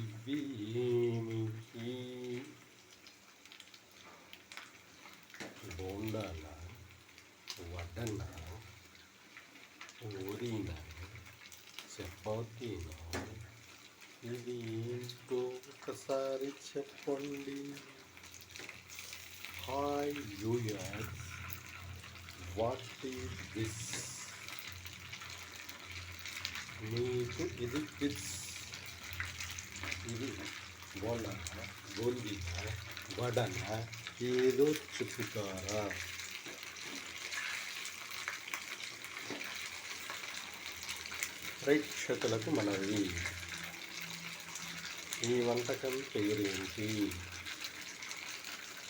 ఇవి బోండాల వడన ఊరిన చపాతీన ఇది ఏంటో ఒకసారి చెప్పండి. Hi your what is this? మీకు ఇది కిడ్స్ ఇది బోనా గోల్దీనా వడనా ఏదో చెప్పుతారా ప్రేక్షకులకు మనవి. ఈ వంటకం పేరేంటి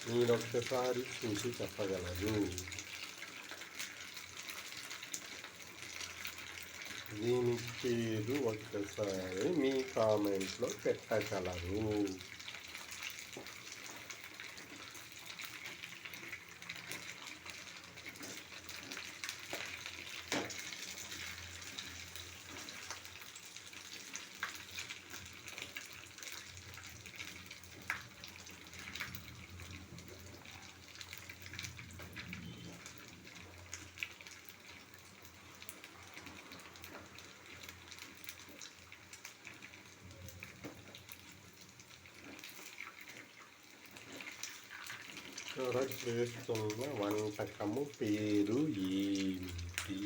మీరొక్కసారి చూసి చెప్పగలరు దీని పేరు ఒక్కసారి మీ కామెంట్లో పెట్టగలరు ఇక్కడ చేస్తున్న వంటకము పేరు ఏమిటి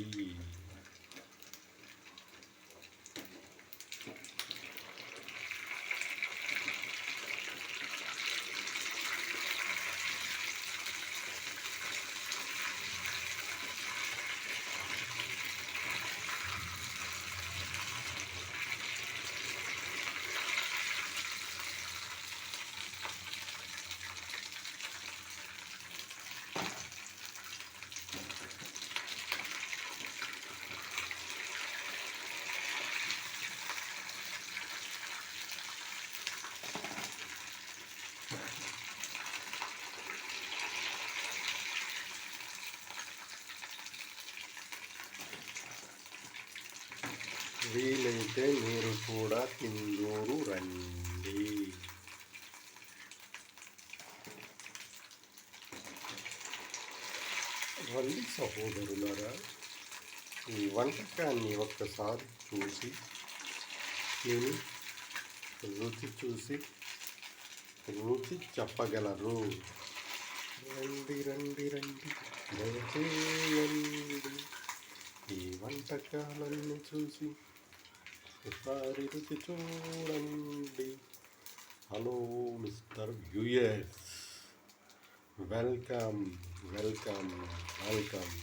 వీలైతే మీరు కూడా తిందూరు రండి. రండి సహోదరులరా ఈ వంటకాన్ని ఒక్కసారి చూసి తిని రుచి చూసి రుచి చెప్పగలరు. రండి రండి రండి. దయచేయండి. ఈ వంటకాలను చూసి ఒకసారి రుచి చూడండి hello mister US welcome welcome welcome